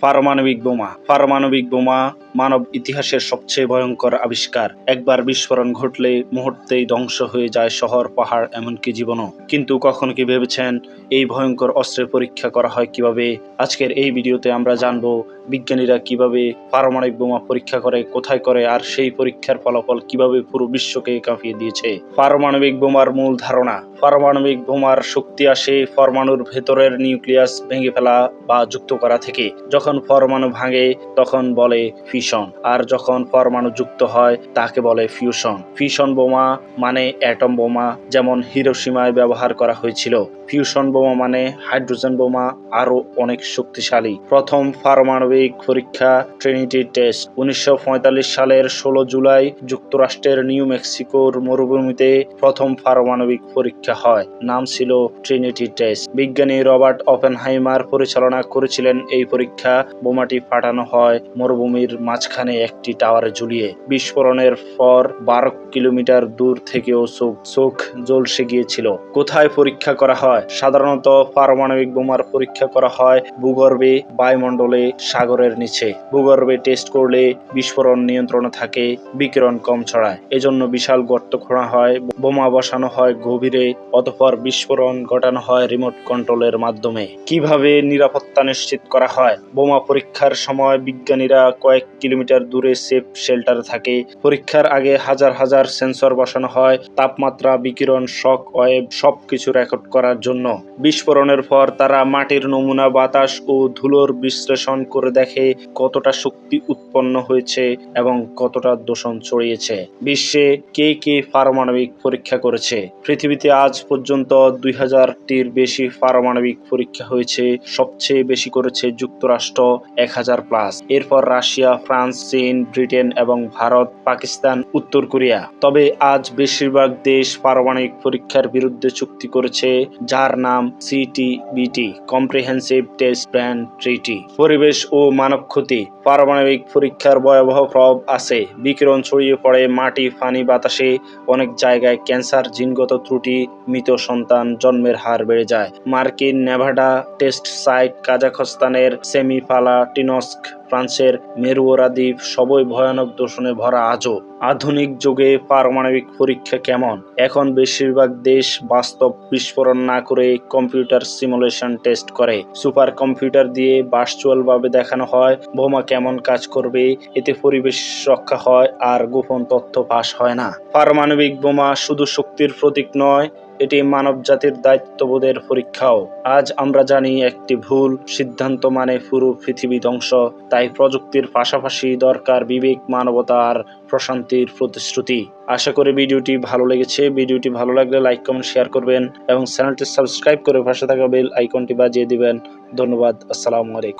পারমাণবিক বোমা। পারমাণবিক বোমা মানব ইতিহাসের সবচেয়ে ভয়ঙ্কর আবিষ্কার। একবার বিস্ফোরণ ঘটলে মুহূর্তেই ধ্বংস হয়ে যায় শহর, পাহাড়, এমনকি জীবনও। কিন্তু কখন কি ভেবেছেন এই ভয়ঙ্কর অস্ত্রের পরীক্ষা করা হয় কীভাবে? আজকের এই ভিডিওতে আমরা জানব বিজ্ঞানীরা কীভাবে পারমাণবিক বোমা পরীক্ষা করে, কোথায় করে, আর সেই পরীক্ষার ফলাফল কীভাবে পুরো বিশ্বকে কাঁপিয়ে দিয়েছে। পারমাণবিক বোমার মূল ধারণা পারমাণবিক বোমার শক্তি আসে পরমাণুর ভেতরের নিউক্লিয়াস ভেঙে ফেলা বা যুক্ত করা থেকে। যখন পরমাণু ভাঙে, তখন বলে ফিশন আর যখন পরমাণু যুক্ত হয়, তাকে বলে ফিউশন। ফিশন বোমা মানে অ্যাটম বোমা, যেমন হিরোসীমায় ব্যবহার করা হয়েছিল। ফিউশন বোমা মানে হাইড্রোজেন বোমা আরও অনেক শক্তিশালী। প্রথম পারমাণবিক পরীক্ষা ট্রিনিটি টেস্ট। উনিশশো পঁয়তাল্লিশ সালের ষোলো জুলাই যুক্তরাষ্ট্রের নিউ মেক্সিকোর মরুভূমিতে প্রথম পারমাণবিক পরীক্ষা হয়। নাম ছিল ট্রিনিটি টেস্ট বিজ্ঞানী রবার্ট অপেনহাইমার পরিচালনা করেছিলেন এই পরীক্ষা। বোমাটি ফাটানো হয় মরুভূমির মাঝখানে একটি টাওয়ারে ঝুলিয়ে। বিস্ফোরণের পর বারো কিলোমিটার দূর থেকেও চোখ চোখ জ্বলসে গিয়েছিল। কোথায় পরীক্ষা করা হয়? সাধারণত পারমাণবিক বোমার পরীক্ষা করা হয় ভূগর্ভে বায়ুমণ্ডলে সাগরের নিচে। ভূগর্ভে টেস্ট করলে বিস্ফোরণ নিয়ন্ত্রণে থাকে, বিকিরণ কম ছড়ায়। এজন্য বিশাল গর্ত খোঁড়া হয়, বোমা বসানো হয় গভীরে। অতঃপর বিস্ফোরণ ঘটানো হয় রিমোট কন্ট্রোলের মাধ্যমে। কীভাবে নিরাপত্তা নিশ্চিত করা হয়? বোমা পরীক্ষার সময় বিজ্ঞানীরা কয়েক কিলোমিটার দূরে সেফ শেল্টার থাকে। পরীক্ষার আগে হাজার হাজার সেন্সর বসানো হয়, তাপমাত্রা, বিকিরণ শক ওয়েব সবকিছু রেকর্ড করার জন্য। বিস্ফোরণের পর তারা মাটির নমুনা, বাতাস ও ধুলোর বিশ্লেষণ করে দেখে কতটা শক্তি উৎপন্ন হয়েছে এবং কতটা দূষণ ছড়িয়েছে। বিশ্বে কে কে পারমাণবিক পরীক্ষা করেছে? পৃথিবীতে আজ পর্যন্ত দুই হাজারটির বেশি পারমাণবিক পরীক্ষা হয়েছে, সবচেয়ে বেশি করেছে যুক্তরাষ্ট্র এক হাজার প্লাস। এরপর রাশিয়া, ফ্রান্স, চীন, ব্রিটেন এবং ভারত, পাকিস্তান, উত্তর কোরিয়া। তবে আজ বেশিরভাগ দেশ পারমাণবিক পরীক্ষার বিরুদ্ধে চুক্তি করেছে, যার নাম CTBT comprehensive test ban treaty পরিবেশ ও মানব ক্ষতি। পারমাণবিক পরীক্ষার ভয়াবহ প্রভাব আছে। বিকিরণ ছড়িয়ে পড়ে মাটি, পানি, বাতাসে অনেক জায়গায় ক্যান্সার, জিনগত ত্রুটি মৃত সন্তান জন্মের হার বেড়ে যায়। মার্কিন নেভাডা টেস্ট সাইট কাজাখস্তানের সেমিফালা টিনস্ক ফ্রান্সের মেরুওরা দ্বীপ, সবই ভয়ানক দূষণে ভরা আজও। আধুনিক যুগে পারমাণবিক পরীক্ষা কেমন? এখন বেশিরভাগ দেশ বাস্তব বিস্ফোরণ না করে কম্পিউটার সিমুলেশন টেস্ট করে। সুপার কম্পিউটার দিয়ে ভার্চুয়াল ভাবে দেখানো হয়, বোমা কেমন কাজ করবে, এতে পরিবেশ রক্ষা হয়, আর গোপন তথ্য ফাঁস হয় না। পারমাণবিক বোমা শুধু শক্তির প্রতীক নয় এটি মানব জাতির দায়িত্ববোধের পরীক্ষাও। আজ আমরা জানি একটি ভুল, সিদ্ধান্ত মানে পুরো পৃথিবী ধ্বংস, তাই প্রযুক্তির পাশাপাশি দরকার বিবেক, মানবতা আর প্রশান্তির প্রতিশ্রুতি। আশা করি ভিডিওটি ভালো লেগেছে। ভিডিওটি ভালো লাগলে লাইক, কমেন্ট, শেয়ার করবেন এবং চ্যানেলটি সাবস্ক্রাইব করে পাশে থাকা বেল আইকনটি বাজিয়ে দিবেন। ধন্যবাদ। আসসালামু আলাইকুম।